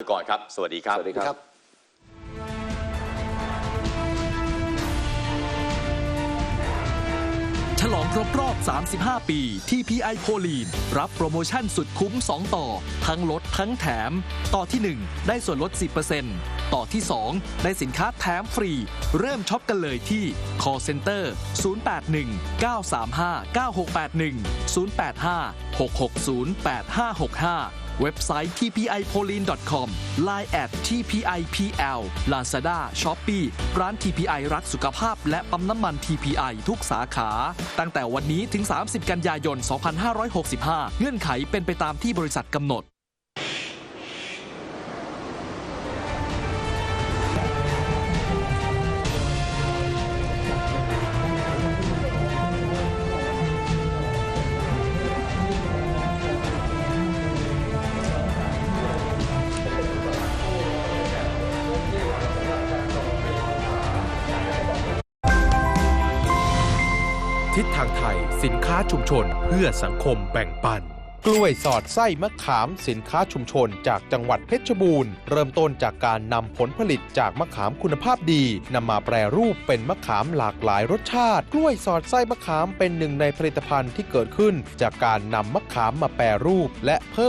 ก่อนครับ สวัสดีครับ สวัสดีครับ ฉลองครบรอบ 35 ปี TPI โพลีนรับโปรโมชั่นสุดคุ้ม 2 ต่อ ทั้งลดทั้งแถม ต่อที่ 1 ได้ส่วนลด 10%ต่อที่ 2 ได้สินค้าแถมฟรี เริ่มช็อปกันเลยที่ call center 081 935 9681 085 660 8565 เว็บไซต์ tpipolin.com line at tpipl lazada shopee ร้าน TPI รักสุขภาพ และปั๊มน้ำมัน TPI ทุกสาขา ตั้งแต่วันนี้ถึง 30 กันยายน 2565 เงื่อนไขเป็นไปตามที่บริษัทกำหนด ทิศทางไทย สินค้าชุมชนเพื่อสังคมแบ่งปัน กล้วยสอดไส้มะขามสินค้าชุมชนจากจังหวัดเพชรบูรณ์ เริ่มต้นจากการนำผลผลิตจากมะขามคุณภาพดีนำมาแปรรูปเป็นมะขามหลากหลายรสชาติ กล้วยสอดไส้มะขามเป็นหนึ่งในผลิตภัณฑ์ที่เกิดขึ้น จากการนำมะขามมาแปรรูป และเพิ่ม